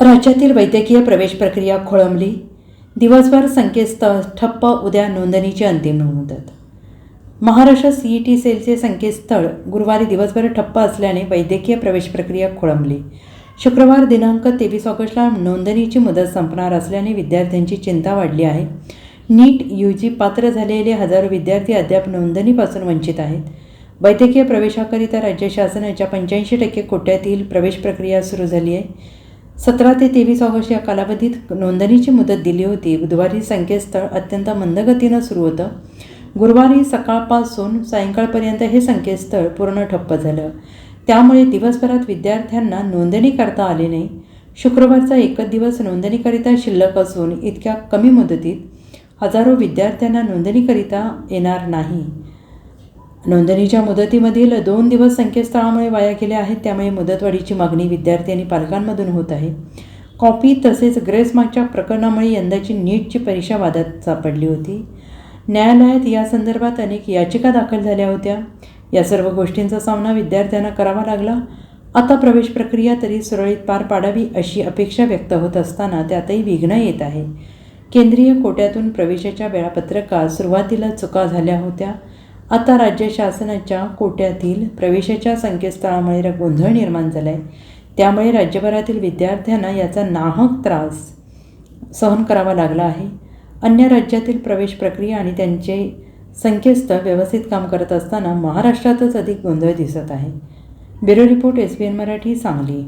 राज्यातील वैद्यकीय प्रवेश प्रक्रिया खोळंबली. दिवसभर संकेतस्थळ ठप्प उद्या नोंदणीची अंतिम मुदत महाराष्ट्र सी ई टी सेलचे संकेतस्थळ गुरुवारी दिवसभर ठप्प असल्याने वैद्यकीय प्रवेश प्रक्रिया खोळंबली. शुक्रवार दिनांक तेवीस ऑगस्टला नोंदणीची मुदत संपणार असल्याने विद्यार्थ्यांची चिंता वाढली आहे. नीट यू जी पात्र झालेले हजारो विद्यार्थी अद्याप नोंदणीपासून वंचित आहेत. वैद्यकीय प्रवेशाकरिता राज्य शासनाच्या पंच्याऐंशी टक्के कोट्यातील प्रवेश प्रक्रिया सुरू झाली आहे. सतरा ते तेवीस ऑगस्ट या कालावधीत नोंदणीची मुदत दिली होती. बुधवारी संकेतस्थळ अत्यंत मंदगतीनं सुरू होतं. गुरुवारी सकाळपासून सायंकाळपर्यंत हे संकेतस्थळ पूर्ण ठप्प झालं. त्यामुळे दिवसभरात विद्यार्थ्यांना नोंदणी करता आली नाही. शुक्रवारचा एकच दिवस नोंदणीकरिता शिल्लक असून इतक्या कमी मुदतीत हजारो विद्यार्थ्यांना नोंदणीकरिता येणार नाही. नोंदणीच्या मुदतीमधील दोन दिवस संकेतस्थळामुळे वाया गेले आहेत त्यामुळे मुदतवाढीची मागणी विद्यार्थी आणि पालकांमधून होत आहे. कॉपी तसेच ग्रेसमार्कच्या प्रकरणामुळे यंदाची नीटची परीक्षा वादात सापडली होती. न्यायालयात या संदर्भात अनेक याचिका दाखल झाल्या होत्या. या सर्व गोष्टींचा सामना विद्यार्थ्यांना करावा लागला. आता प्रवेश प्रक्रिया तरी सुरळीत पार पाडावी अशी अपेक्षा व्यक्त होत असताना त्यातही विघ्न येत आहे. केंद्रीय कोट्यातून प्रवेशाच्या वेळापत्रकात सुरुवातीला चुका झाल्या होत्या. आता राज्य शासनाच्या कोट्यातील प्रवेशाच्या संकेतस्थळामुळे गोंधळ निर्माण झाला आहे त्यामुळे राज्यभरातील विद्यार्थ्यांना याचा नाहक त्रास सहन करावा लागला आहे. अन्य राज्यातील प्रवेश प्रक्रिया आणि त्यांचे संकेतस्थळ व्यवस्थित काम करत असताना महाराष्ट्रातच अधिक गोंधळ दिसत आहे. Bureau report S B N Marathi Sangli.